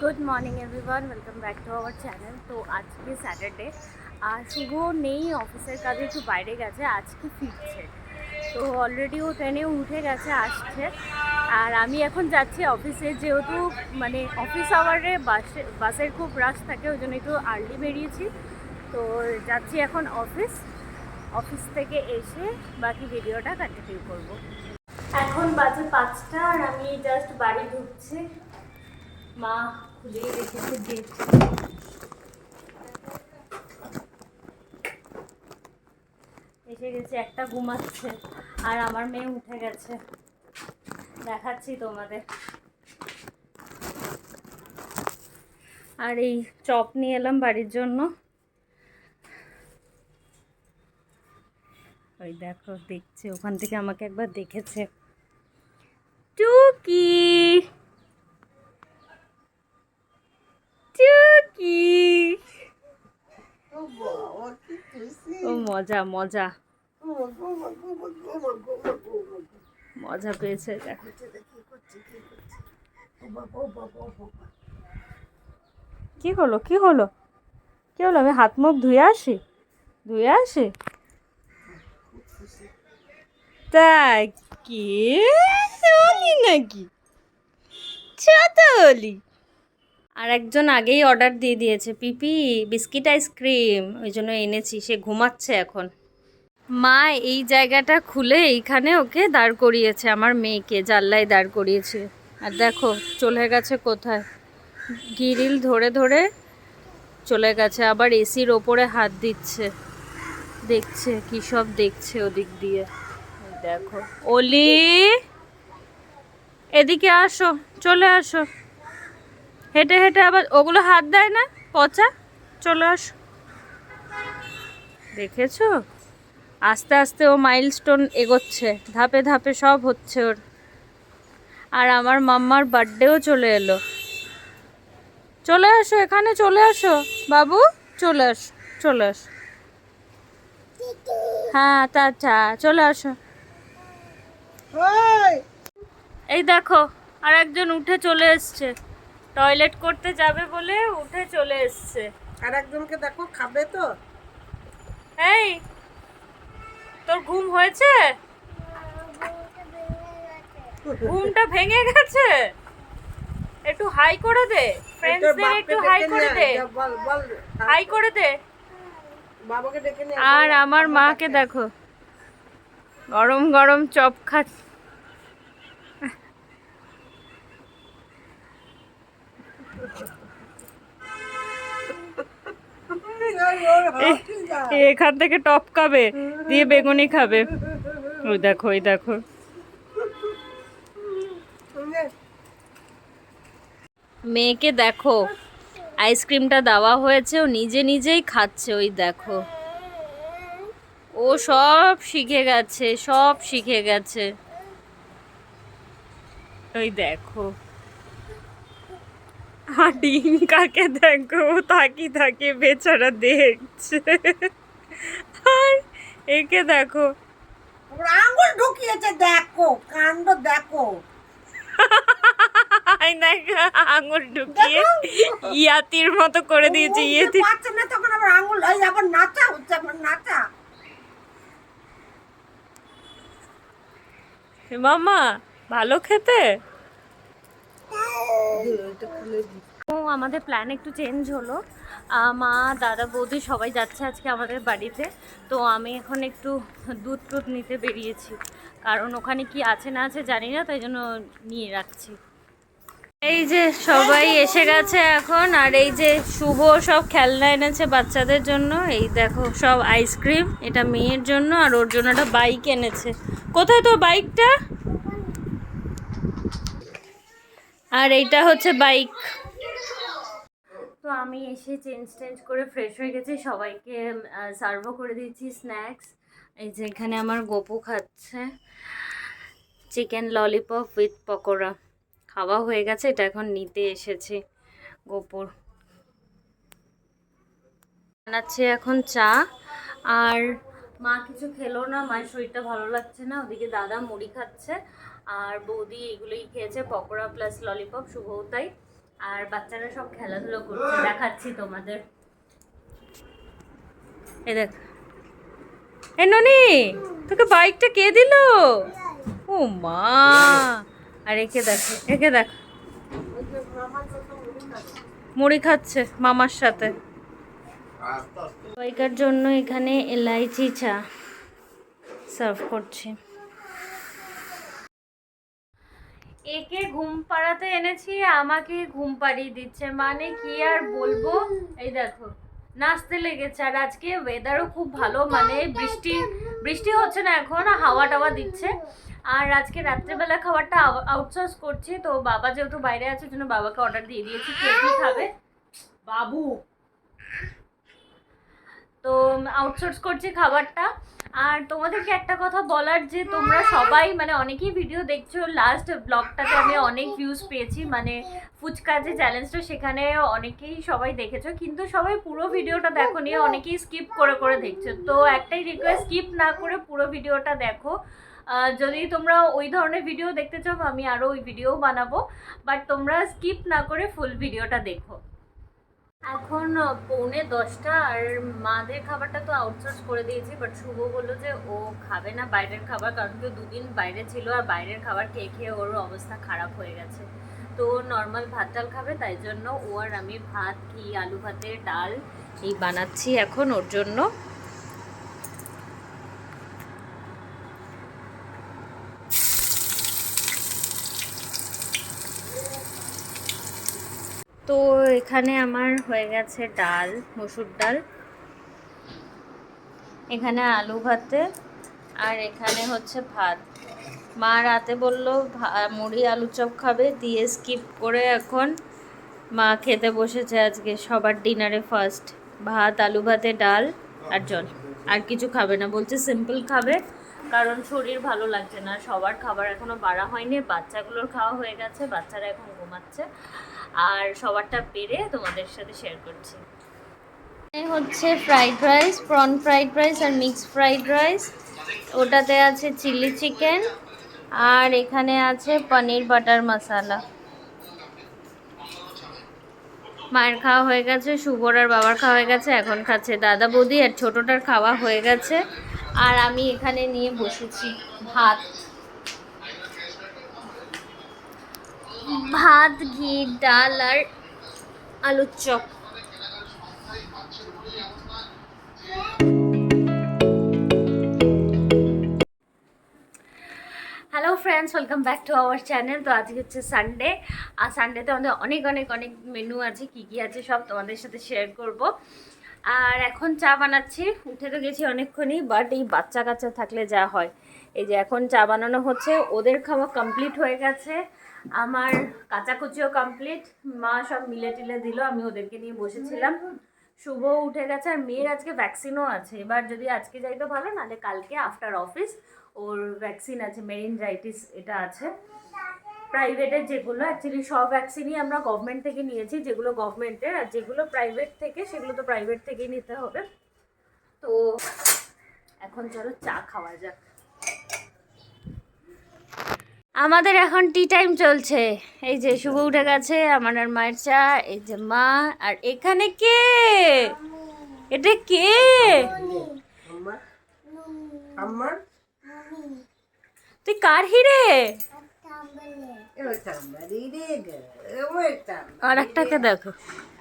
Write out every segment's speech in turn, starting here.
Good morning everyone welcome back to our channel তো আজকে Saturday আর শুভ নেই অফিসের কাজে একটু বাইরে গেছে, আজকে ফিরছে। তো অলরেডি ও ট্রেনে উঠে গেছে, আসছে। আর আমি এখন যাচ্ছি অফিসে যেহেতু মানে অফিস আওয়ারে বাসে বাসের খুব রাশ থাকে, ওই জন্য একটু আর্লি বেরিয়েছি। তো যাচ্ছি এখন অফিস অফিস থেকে এসে বাকি ভিডিওটা কন্টিনিউ করব। এখন বাজে পাঁচটা, আর আমি জাস্ট বাড়ি ঢুকছি। মা খুলে রেখেছে গেট এসে গেছে, একটা ঘুমাচ্ছে, আর আমার মেয়ে উঠে গেছে। দেখাচ্ছি তোমাদের। আর এই চপ নিয়ে এলাম বাড়ির জন্য। ওই দেখো, দেখছে, ওখান থেকে আমাকে একবার দেখেছে। টুকি টুকি ও মজা মজা। মজা পেয়েছে কি হলো কি হলো? কি হলো, আমি হাত মুখ ধুয়ে আসি? ধুয়ে আসি? তাই কি? নাকি? ছোট অলি আর একজন আগেই অর্ডার দিয়ে দিয়েছে, পিপি, বিস্কিট আইসক্রিম। ওই জন্য এনেছি, সে ঘুমাচ্ছে এখন। মা এই জায়গাটা খুলে এইখানে ওকে দাঁড় করিয়েছে, আমার মেয়েকে, জানলায় দাঁড় করিয়েছে। আর দেখো, চলে গেছে কোথায়? গিরিল ধরে ধরে চলে গেছে, আবার এসির ওপরে হাত দিচ্ছে। দেখছে, কি সব দেখছে ওদিক দিয়ে। দেখো, অলি! এদিকে আসো, চলে আসো। হেঁটে হেঁটে আবার ওগুলো হাত দেয় না? পচা? চলে আসো। দেখেছ? আস্তে আস্তে ও মাইলস্টোন এগোচ্ছে। ধাপে ধাপে সব হচ্ছে ওর। আর আমার মাম্মার বার্থডেও চলে এলো। চলে আসো এখানে চলে আসো। বাবু চলে আসো চলে আসো। হ্যাঁ টাটা চলে আসো। এই দেখো আর একজন উঠে চলে এসছে। টয়লেট করতে যাবে বলে উঠে চলে এসছে। আর একজনকে দেখো খাবে তো? এই তোর ঘুম হয়েছে? ঘুমটা ভেঙে গেছে? একটু হাই করে দে ফ্রেন্ডসদের একটু হাই করে দে। হাই করে দে। বাবাকে ডেকে নিয়ে আর আমার মাকে দেখো। গরম গরম চপ খাচ্ছে। এখান থেকে টপ খাবে, দিয়ে বেগুনি খাবে। ওই দেখো ওই দেখো। মেয়েকে দেখো, আইসক্রিমটা দেওয়া হয়েছে, ও নিজে নিজেই খাচ্ছে, ওই দেখো। ও সব শিখে গেছে, সব শিখে গেছে। ওই দেখো। আর ডিঙ্কাকে দেখো ও তাকি তাকে বেচারা দেখছে। আর একে দেখো। ওর আঙ্গুল ঢুকিয়েছে দেখো কাণ্ড দেখো। আঙুল ঢুকিয়ে ইয়াতির মতো করে দিয়েছে ইয়েতি। পাচ্ছে না তখন আবার এই আবার নাচা হচ্ছে আবার নাচা। মামা ভালো খেতে? ও আমাদের প্ল্যান একটু চেঞ্জ হলো। মা, দাদা, বৌদি সবাই যাচ্ছে আজকে আমাদের বাড়িতে। তো আমি এখন একটু দুধ টুধ নিতে বেরিয়েছি। কারণ ওখানে কি আছে না আছে জানি না, তাই জন্য নিয়ে রাখছি। এই যে সবাই এসে গেছে এখন, আর এই যে শুভ সব খেলনা এনেছে বাচ্চাদের জন্য। এই দেখো সব আইসক্রিম এটা মেয়ের জন্য আর ওর জন্য একটা বাইক এনেছে। কোথায় তোর বাইকটা আর এইটা হচ্ছে বাইক। তো আমি এসে চেঞ্জ টেঞ্জ করে ফ্রেশ হয়ে গেছি। সবাইকে সার্ভও করে দিয়েছি স্ন্যাক্স এই যে এখানে আমার গোপু খাচ্ছে। Chicken lollipop with pakora. খাওয়া হয়ে গেছে, এটা এখন নিতে এসেছি গোপুর। বানাচ্ছে এখন চা। আর মা কিছু খেলো না, মায়ের শরীরটা ভালো লাগছে না, ওদিকে দাদা মুড়ি খাচ্ছে, আর বৌদি এগুলোই খেয়েছে, পকোড়া প্লাস ললিপপ শুভও তাই, আর বাচ্চারা সব খেলাধুলো করছে, দেখাচ্ছি তোমাদের। এ দেখ। এ ননি, তোকে বাইকটা কে দিল? ও মা, আর একে দেখো, একে দেখ। মুড়ি খাচ্ছে মামার সাথে। সবাইকার জন্য এখানে এলাইচি চা সার্ভ করছি। একে ঘুম পাড়াতে এনেছি আমাকে ঘুম পাড়িয়ে দিচ্ছে। মানে কি আর বলব? এই দেখো নাচতে লেগেছে। আর আজকে ওয়েদারও খুব ভালো মানে বৃষ্টি বৃষ্টি হচ্ছে না এখন হাওয়া টাওয়া দিচ্ছে। আর আজকে রাত্রেবেলা খাবারটা আউটসোর্স করছি। তো বাবা যেহেতু বাইরে আছে ওই জন্য বাবাকে অর্ডার দিয়ে দিয়েছি। কে কি খাবে? বাবু তো আউটসোর্স করছি খাবারটা। আর তোমাদেরকে একটা কথা বলার যে, তোমরা সবাই মানে অনেকেই ভিডিও দেখছ লাস্ট ব্লগটাতে আমি অনেক ভিউজ পেয়েছি মানে ফুচকা যে চ্যালেঞ্জটা সেখানে অনেকেই সবাই দেখেছ, কিন্তু সবাই পুরো ভিডিওটা দেখো নিয়ে অনেকেই স্কিপ করে করে দেখছ। তো একটাই রিকোয়েস্ট স্কিপ না করে পুরো ভিডিওটা দেখো। যদি তোমরা ওই ধরনের ভিডিও দেখতে চাও, আমি আরও ওই ভিডিও বানাবো বাট তোমরা স্কিপ না করে ফুল ভিডিওটা দেখো। এখন পৌনে দশটা আর মাদের খাবারটা তো আউটসোর্স করে দিয়েছি বাট শুভ বলল যে ও খাবে না বাইরের খাবার, কারণ কি দুদিন বাইরে ছিল আর বাইরের খাবার খেয়ে খেয়ে ওর অবস্থা খারাপ হয়ে গেছে। তো নর্মাল ভাত ডাল খাবে, তাই জন্য ও আর আমি ভাত কি আলু ভাতের ডাল এই বানাচ্ছি এখন ওর জন্য। তো এখানে আমার হয়ে গেছে ডাল, মসুর ডাল। এখানে আলু ভাতে আর এখানে হচ্ছে ভাত। মা রাতে বলল মুড়ি, আলু চপ খাবে, দিয়ে স্কিপ করে এখন মা খেতে বসেছে আজকে। সবার ডিনারে ফার্স্ট ভাত, আলু ভাতে, ডাল আর জল। আর কিছু খাবে না। বলছে সিম্পল খাবে। কারণ শরীর ভালো লাগছে না, সবার খাবার এখনও বাড়া হয়নি, বাচ্চাগুলোর খাওয়া হয়ে গেছে, বাচ্চারা এখন ঘুমাচ্ছে। আর সবারটা বেড়ে তোমাদের সাথে শেয়ার করছি। হচ্ছে fried rice prawn fried rice আর মিক্স ফ্রাইড রাইস ওটাতে আছে চিলি চিকেন আর এখানে আছে পনির বাটার মশালা মায়ের খাওয়া হয়ে গেছে, শুভর আর বাবার খাওয়া হয়ে গেছে, এখন খাচ্ছে দাদা বৌদি আর ছোটোটার খাওয়া হয়ে গেছে। আর আমি এখানে নিয়ে বসেছি ভাত। ভাত, ঘি, ডাল আর আলুর chop. Hello friends welcome back to our channel তো আজকে হচ্ছে সানডে আর সানডেতে আমাদের অনেক অনেক অনেক মেনু আছে, কী কী আছে সব তোমাদের সাথে শেয়ার করব। আর এখন চা বানাচ্ছি। উঠে তো গেছি অনেকক্ষণই বাট এই বাচ্চা কাচ্চা থাকলে যা হয়। এই যে এখন চা বানানো হচ্ছে, ওদের খাওয়া কমপ্লিট হয়ে গেছে। আমার কাচাকুচিও কমপ্লিট মা সব মিলে টিলে দিল, আমি ওদেরকে নিয়ে বসেছিলাম। শুভ উঠে গেছে, আর মেয়ের আজকে ভ্যাকসিনও আছে। এবার যদি আজকে যাই তো ভালো, নাহলে কালকে আফটার অফিস ওর ভ্যাকসিন আছে মেরিনজাইটিস এটা আছে। প্রাইভেটের যেগুলো অ্যাকচুয়ালি সব ভ্যাকসিনই আমরা গভর্নমেন্ট থেকে নিয়েছি যেগুলো গভর্নমেন্টের আর যেগুলো প্রাইভেট থেকে সেগুলো তো প্রাইভেট থেকেই নিতে হবে। তো এখন চলো চা খাওয়া যাক। আমাদের এখন টি টাইম চলছে। এই যে শুভ উঠে গেছে আমার আর মায়ের চা এই যে মা আর এখানে কে? এটা কে? তুই কার হিরে? আর একটাকে দেখো।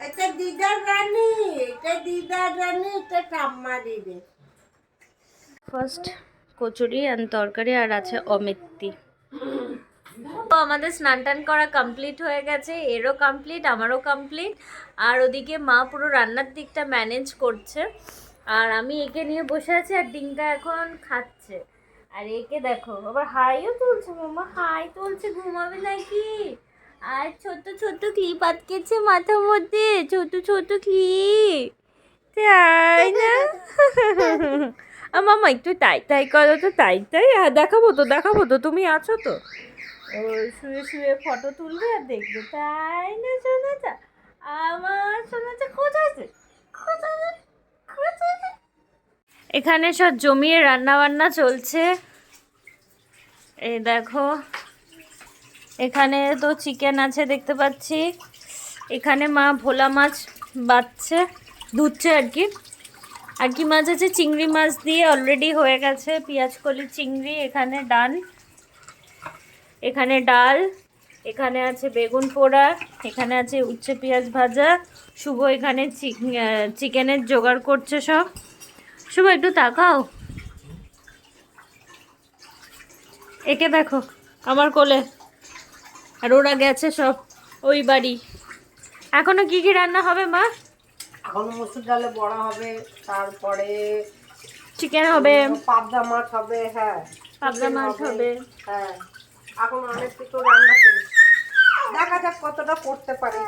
এটা দিদার রানী এটা দিদার রানী এটা ঠাম্মারি রে। ফার্স্ট কচুরি আর তরকারি আর আছে অমিত্তি। তো আমাদের স্নান টান করা কমপ্লিট হয়ে গেছে এরও কমপ্লিট আমারও কমপ্লিট আর ওদিকে মা পুরো রান্নার দিকটা ম্যানেজ করছে। আর আমি একে নিয়ে বসে আছি আর ডিঙ্কা এখন খাচ্ছে। আর একে দেখো আবার হাইও তুলছে মামা হাই তুলছে ঘুমাবে নাকি? আর ছোট ছোট ক্লিপ আটকেছে মাথার মধ্যে ছোট ছোট ক্লিপ তাই না? মামা একটু তাই তাই করো তো তাই তাই হ্যাঁ দেখাবো তো দেখাবো তো তুমি আছো তো? ও শুয়ে শুয়ে ফটো তুলবে আর দেখবে তাই না সোনাটা আমার সোনাটা কোথায়? কোথায়? এখানে সব জমিয়ে রান্না বান্না চলছে। এই দেখো, এখানে তো চিকেন আছে দেখতে পাচ্ছি। এখানে মা ভোলা মাছ বাচ্ছে ধুচ্ছে আর কি। আর কি মাছ আছে? চিংড়ি মাছ দিয়ে অলরেডি হয়ে গেছে, পেঁয়াজ, কলি, চিংড়ি, এখানে ডাল এখানে ডাল, এখানে আছে বেগুন পোড়া, এখানে আছে উচ্ছে পেঁয়াজ ভাজা। শুভ এখানে চিকেনের জোগাড় করছে সব। শুভ, একটু তাকাও। একে দেখো আমার কোলে। আর ওরা গেছে সব ওই বাড়ি। এখনও কি কি রান্না হবে মা? এখন মসুর ডালে বড়া হবে তারপরে চিকেন হবে। পাবদা মাছ হবে হ্যাঁ। পাবদা মাছ হবে। হ্যাঁ। এখন অনেক কিছু রান্না করি। দেখা যাক কতটা করতে পারি।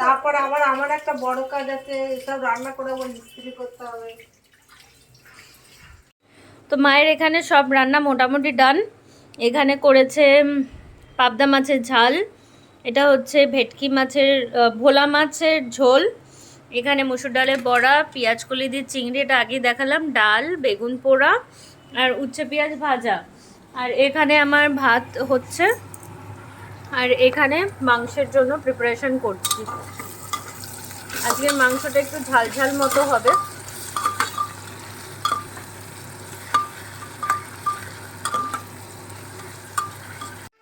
তারপর আবার আমার একটা বড় কাজ আছে এসব রান্না করে আবার মিস্ত্রি করতে হবে। তো মায়ের এখানে সব রান্না মোটামুটি ডান। এখানে করেছে পাবদা মাছের ঝাল, এটা হচ্ছে ভেটকি মাছের ভোলা মাছের ঝোল, এখানে মুসুর ডালের বড়া, পেঁয়াজ কলি দিয়ে চিংড়ি, এটা আগেই দেখালাম, ডাল, বেগুন পোড়া আর উচ্ছে পেঁয়াজ ভাজা। আর এখানে আমার ভাত হচ্ছে, আর এখানে মাংসের জন্য প্রিপারেশন করছি। আজকের মাংসটা একটু ঝাল ঝাল মতো হবে।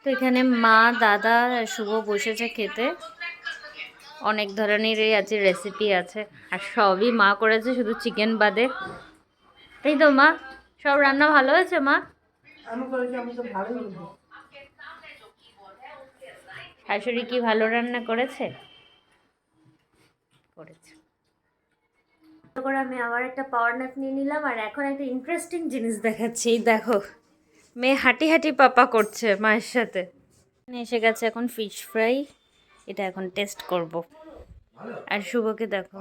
তো এখানে মা দাদা শুভ বসেছে খেতে। অনেক ধরনেরই আছে রেসিপি আছে। আর সবই মা করেছে শুধু চিকেন বাদে। তাই তো মা সব রান্না ভালো হয়েছে মা? করেছি আমি তো ভালোই শাশুড়ি কি ভালো রান্না করেছে? করেছে। করে আমি আবার একটা পাওয়ার ন্যাপ নিয়ে নিলাম আর এখন একটা ইন্টারেস্টিং জিনিস দেখাচ্ছি দেখো। মেয়ে হাঁটি হাঁটি পাপা করছে মায়ের সাথে। এসে গেছে এখন ফিশ ফ্রাই এটা এখন টেস্ট করব। আর শুভকে দেখো।